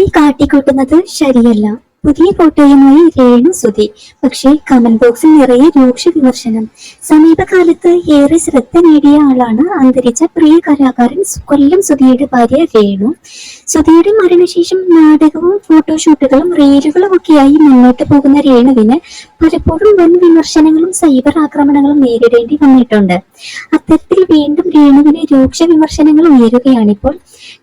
നീ കാട്ടിക്കൂട്ടുന്നത് ശരിയല്ല. പുതിയ ഫോട്ടോയുമായി രേണു സുധി. പക്ഷേ കമന്റ് ബോക്സിൽ നിറയെ രൂക്ഷ വിമർശനം. സമീപകാലത്ത് ഏറെ ശ്രദ്ധ നേടിയ ആളാണ് അന്തരിച്ച പ്രിയ കലാകാരൻ കൊല്ലം സുധിയുടെ ഭാര്യ രേണു. സുധിയുടെ മരണശേഷം നാടകവും ഫോട്ടോഷൂട്ടുകളും റീലുകളും ഒക്കെയായി മുന്നോട്ട് പോകുന്ന രേണുവിന് പലപ്പോഴും വൻ വിമർശനങ്ങളും സൈബർ ആക്രമണങ്ങളും നേരിടേണ്ടി വന്നിട്ടുണ്ട്. അത്തരത്തിൽ വീണ്ടും രേണുവിന് രൂക്ഷ വിമർശനങ്ങൾ ഉയരുകയാണിപ്പോൾ.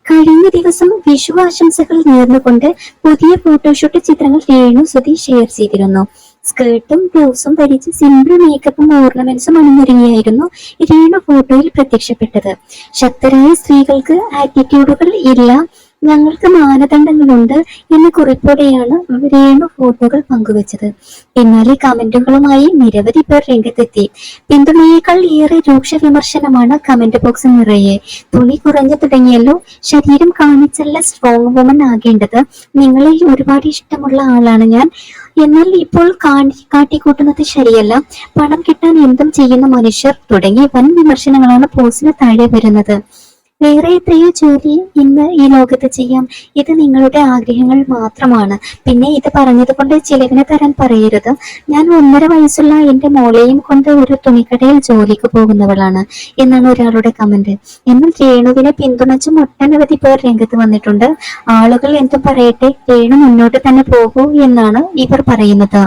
കഴിഞ്ഞ ദിവസം വിഷു ആശംസകൾ നേർന്നുകൊണ്ട് പുതിയ ഫോട്ടോഷൂട്ട് ചിത്രങ്ങൾ രേണു സുധി ഷെയർ ചെയ്തിരുന്നു. സ്കേർട്ടും ബ്ലൗസും ധരിച്ച് സിമ്പിൾ മേക്കപ്പും ഓർണമെന്റ്സും അണിഞ്ഞൊരുങ്ങിയായിരുന്നു രേണു ഫോട്ടോയിൽ പ്രത്യക്ഷപ്പെട്ടത്. ശക്തരായ സ്ത്രീകൾക്ക് ആറ്റിറ്റ്യൂഡുകൾ ഇല്ല. ഞങ്ങൾക്ക് മാനദണ്ഡങ്ങളുണ്ട് എന്ന കുറിപ്പോടെയാണ് രേണു ഫോട്ടോകൾ പങ്കുവച്ചത്. പിന്നാലെ കമന്റുകളുമായി നിരവധി പേർ രംഗത്തെത്തി. പിന്തുണയേക്കാൾ ഏറെ രൂക്ഷ വിമർശനമാണ് കമന്റ് ബോക്സ് നിറയെ. തുണി കുറഞ്ഞു തുടങ്ങിയല്ലോ ശരീരം കാണിച്ചല്ല സ്ട്രോങ് വുമൺ ആകേണ്ടത്. നിങ്ങളിൽ ഒരുപാട് ഇഷ്ടമുള്ള ആളാണ് ഞാൻ. എന്നാൽ ഇപ്പോൾ കാട്ടിക്കൂട്ടുന്നത് ശരിയല്ല. പണം കിട്ടാൻ എന്തും ചെയ്യുന്ന മനുഷ്യർ തുടങ്ങിയ വൻ വിമർശനങ്ങളാണ് പോസ്റ്റിന് താഴെ വരുന്നത്. വേറെ എത്രയോ ജോലി ഇന്ന് ഈ ലോകത്ത് ചെയ്യാം. ഇത് നിങ്ങളുടെ ആഗ്രഹങ്ങൾ മാത്രമാണ്. പിന്നെ ഇത് പറഞ്ഞത് കൊണ്ട് ചിലവിനെ തരാൻ പറയരുത്. ഞാൻ ഒന്നര വയസ്സുള്ള എന്റെ മോളെയും കൊണ്ട് ഒരു തുണിക്കടയിൽ ജോലിക്ക് പോകുന്നവളാണ് എന്നാണ് ഒരാളുടെ കമന്റ്. എന്നാൽ രേണുവിനെ പിന്തുണച്ചും ഒട്ടനവധി പേർ രംഗത്ത് വന്നിട്ടുണ്ട്. ആളുകൾ എന്തും പറയട്ടെ രേണു മുന്നോട്ട് തന്നെ പോകൂ എന്നാണ് ഇവർ പറയുന്നത്.